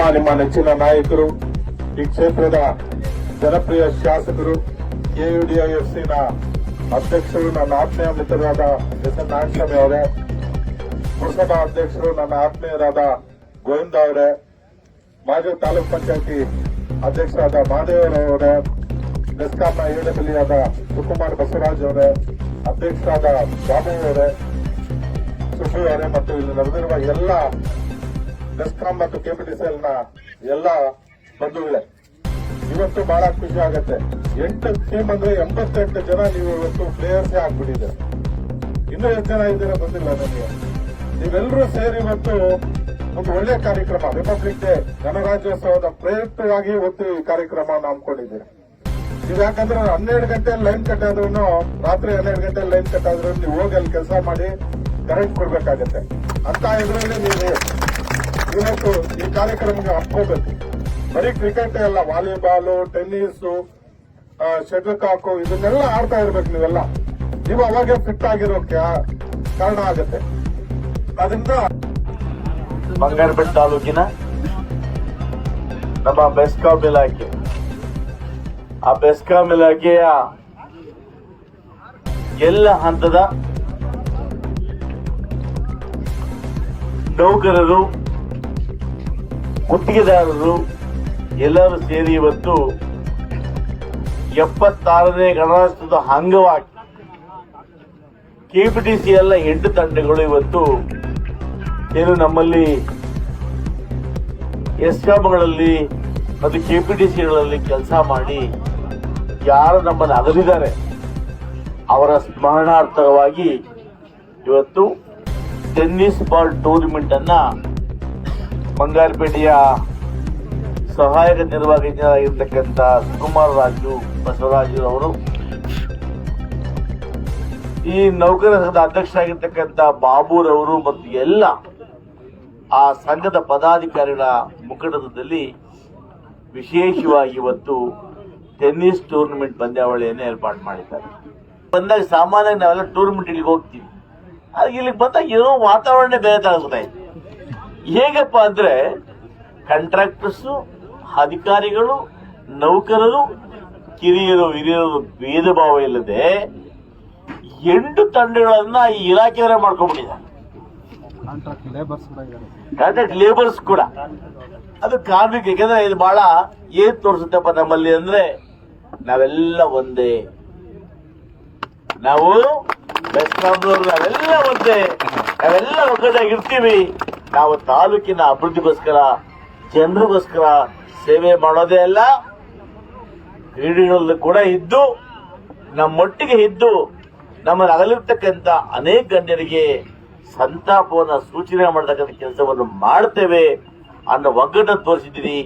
ನಮ್ಮ ನಿಮ್ಮ ನೆಚ್ಚಿನ ನಾಯಕರು, ಈ ಕ್ಷೇತ್ರದ ಜನಪ್ರಿಯ ಶಾಸಕರು ಕೆಯುಡಿಎಫ್ಸಿನ ಅಧ್ಯಕ್ಷರು, ನನ್ನ ಆತ್ಮೀಯ ಮಿತ್ರರಾದ ಎಸ್ ಎನ್ ನಾಗಸ್ವಾಮಿ ಅವರೇ, ಪುರಸಭಾ ಅಧ್ಯಕ್ಷರು, ನನ್ನ ಆತ್ಮೀಯರಾದ ಗೋವಿಂದ ಅವರೇ, ಮಾಜಿ ತಾಲೂಕ್ ಪಂಚಾಯತಿ ಅಧ್ಯಕ್ಷರಾದ ಮಹಾದೇವರವರೇ ಮೆಸ್ಕಾಂನ ಎಡಬಲಿಯಾದ ಸುಕುಮಾರ್ ಬಸವರಾಜ್ ಅವರೇ, ಅಧ್ಯಕ್ಷರಾದ ಬಾಬು ಅವರೇ ಸುಬ್ಬು ಅವರೇ, ಮತ್ತು ಇಲ್ಲಿ ನಡೆದಿರುವ ಎಲ್ಲ ಮೆಸ್ಕಾಂ ಮತ್ತು ಕೆಪಿಟಿಸಿಎಲ್ನ ಎಲ್ಲ ಬಂಧುಗಳೇ. ಇವತ್ತು ಬಹಳ ಖುಷಿ ಆಗತ್ತೆ. ಎಂಟು ಟೀಮ್ ಅಂದ್ರೆ ಎಂಬತ್ತೆಂಟು ಜನ ನೀವು ಇವತ್ತು ಪ್ಲೇಯರ್ಸ್ ಆಗ್ಬಿಟ್ಟಿದೆ ಇನ್ನೂ ಎಷ್ಟು ಜನ ಇದ್ದೀರಾ ಗೊತ್ತಿಲ್ಲ ನನಗೆ ನೀವೆಲ್ಲರೂ ಸೇರಿ ಇವತ್ತು ಒಂದು ಒಳ್ಳೆಯ ಕಾರ್ಯಕ್ರಮ ರಿಪಬ್ಲಿಕ್ ಡೇ ಗಣರಾಜ್ಯೋತ್ಸವದ ಪ್ರಯುಕ್ತವಾಗಿ ಇವತ್ತು ಈ ಕಾರ್ಯಕ್ರಮ ಹಮ್ಮಿಕೊಂಡಿದ್ದೀರಿ ನೀವು ಯಾಕಂದ್ರೆ ಹನ್ನೆರಡು ಗಂಟೆ ಲೈನ್ ಕಟ್ ಆದ್ರೂ ರಾತ್ರಿ ಹನ್ನೆರಡು ಗಂಟೆ ಲೈನ್ ಕಟ್ ಆದ್ರೂ ನೀವು ಹೋಗಿ ಅಲ್ಲಿ ಕೆಲಸ ಮಾಡಿ ಕರೆಂಟ್ ಕೊಡ್ಬೇಕಾಗತ್ತೆ. ಅಂತ ಇದರಲ್ಲಿ ನೀವು. ಇವತ್ತು ಈ ಕಾರ್ಯಕ್ರಮಕ್ಕೆ ಹಮ್ಕೋಬೇಕು ಬರೀ ಕ್ರಿಕೆಟ್ ಅಲ್ಲ ವಾಲಿಬಾಲ್ ಟೆನ್ನಿಸ್ ಶಟಲ್ ಕಾಕು ಇದನ್ನೆಲ್ಲ ಆಡ್ತಾ ಇರ್ಬೇಕು ನೀವೆಲ್ಲ. ನೀವು ಅವಾಗೆ ಫಿಟ್ ಆಗಿರೋಕೆ ಕಾರಣ ಆಗುತ್ತೆ. ಅದರಿಂದ ಬಂಗಾರಪೇಟೆ ತಾಲೂಕಿನ ನಮ್ಮ ಬೆಸ್ಕಾಂ ಇಲಾಖೆ. ಆ ಬೆಸ್ಕಾಂ ಇಲಾಖೆಯ ಎಲ್ಲ ಹಂತದ ನೌಕರರು ಗುತ್ತಿಗೆದಾರರು ಎಲ್ಲರೂ ಸೇರಿ ಇವತ್ತು ಎಪ್ಪತ್ತಾರನೇ ಗಣರಾಜ್ಯದ ಅಂಗವಾಗಿ ಕೆಪಿಟಿಸಿ ಎಲ್ಲ ಎಂಟು ತಂಡಗಳು ಇವತ್ತು ಏನು ನಮ್ಮಲ್ಲಿ ಎಸ್ಕಾಮ್ಗಳಲ್ಲಿ ಮತ್ತು ಕೆಪಿಟಿಸಿಗಳಲ್ಲಿ ಕೆಲಸ ಮಾಡಿ ಯಾರು ನಮ್ಮನ್ನು ಅಗಲಿದ್ದಾರೆ ಅವರ ಸ್ಮರಣಾರ್ಥವಾಗಿ ಇವತ್ತು ಟೆನ್ನಿಸ್ ಬಾಲ್ ಟೂರ್ನಿಮೆಂಟನ್ನು ಬಂಗಾರಪೇಟೆಯ ಸಹಾಯಕ ನಿರ್ವಾಹಕರಾಗಿರ್ತಕ್ಕಂಥ ಸುಕುಮಾರ್ ರಾಜು ಬಸವರಾಜು ಅವರು. ಈ ನೌಕರ ಸಂಘದ ಅಧ್ಯಕ್ಷರಾಗಿರ್ತಕ್ಕಂಥ ಬಾಬುರವರು ಮತ್ತು ಎಲ್ಲ ಆ ಸಂಘದ ಪದಾಧಿಕಾರಿಗಳ ಮುಖಂಡದಲ್ಲಿ ವಿಶೇಷವಾಗಿ ಇವತ್ತು ಟೆನ್ನಿಸ್ ಟೂರ್ನಮೆಂಟ್ ಪಂದ್ಯಾವಳಿಯನ್ನು ಏರ್ಪಾಡು ಮಾಡಿದ್ದಾರೆ. ಬಂದಾಗ ಸಾಮಾನ್ಯ ನಾವೆಲ್ಲ ಟೂರ್ನಮೆಂಟ್ ಇಲ್ಲಿಗೆ ಹೋಗ್ತೀವಿ ಇಲ್ಲಿಗೆ ಬಂದಾಗ ಏನೋ ವಾತಾವರಣ ಬೇರೆ ಆಗುತ್ತೆ ಹೇಗಪ್ಪ ಅಂದ್ರೆ ಕಾಂಟ್ರಾಕ್ಟರ್ಸ್ ಅಧಿಕಾರಿಗಳು ನೌಕರರು ಕಿರಿಯರು ಹಿರಿಯರು ಭೇದ ಭಾವ ಇಲ್ಲದೆ ಎಂಟು ತಂಡಗಳನ್ನ ಈ ಇಲಾಖೆಯವರೇ ಮಾಡ್ಕೊಂಡ್ಬಿಟ್ಟಿದ್ದಾರೆ. ಕಾಂಟ್ರಾಕ್ಟ್ ಲೇಬರ್ಸ್ ಕೂಡ ಇದ್ದಾರೆ. ಲೇಬರ್ಸ್ ಕೂಡ. ಅದು ಕಾರ್ಮಿಕ ಯಾಕಂದ್ರೆ ಇದು ಬಹಳ ಏನ್ ತೋರಿಸುತ್ತಪ್ಪ ನಮ್ಮಲ್ಲಿ ಅಂದ್ರೆ ನಾವೆಲ್ಲ ಒಂದೇ. ನಾವು ಬೆಸ್ಕಾಂನವರು ನಾವೆಲ್ಲ ಒಂದೇ. ನಾವೆಲ್ಲ ಒಗ್ಗಟ್ಟಾಗಿರ್ತೀವಿ ನಾವು ತಾಲೂಕಿನ ಅಭಿವೃದ್ಧಿಗೋಸ್ಕರ, ಜನರಿಗೋಸ್ಕರ ಸೇವೆ ಮಾಡೋದೇ ಅಲ್ಲ, ಕ್ರೀಡೆಗಳಲ್ಲೂ ಕೂಡ ಇದ್ದು, ನಮ್ಮೊಟ್ಟಿಗೆ ಇದ್ದು ನಮ್ಮನ್ನು ಅಗಲಿರ್ತಕ್ಕಂಥ ಅನೇಕ ಗಣ್ಯರಿಗೆ ಸಂತಾಪವನ್ನು ಸೂಚನೆ ಮಾಡತಕ್ಕಂಥ ಕೆಲಸವನ್ನು ಮಾಡ್ತೇವೆ ಅನ್ನೋ ಒಗ್ಗಟ್ಟನ್ನು ತೋರಿಸಿದ್ದೀರಿ.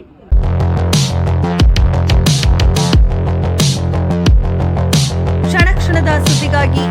ಕ್ಷಣ ಕ್ಷಣದ ಸುದ್ದಿಗಾಗಿ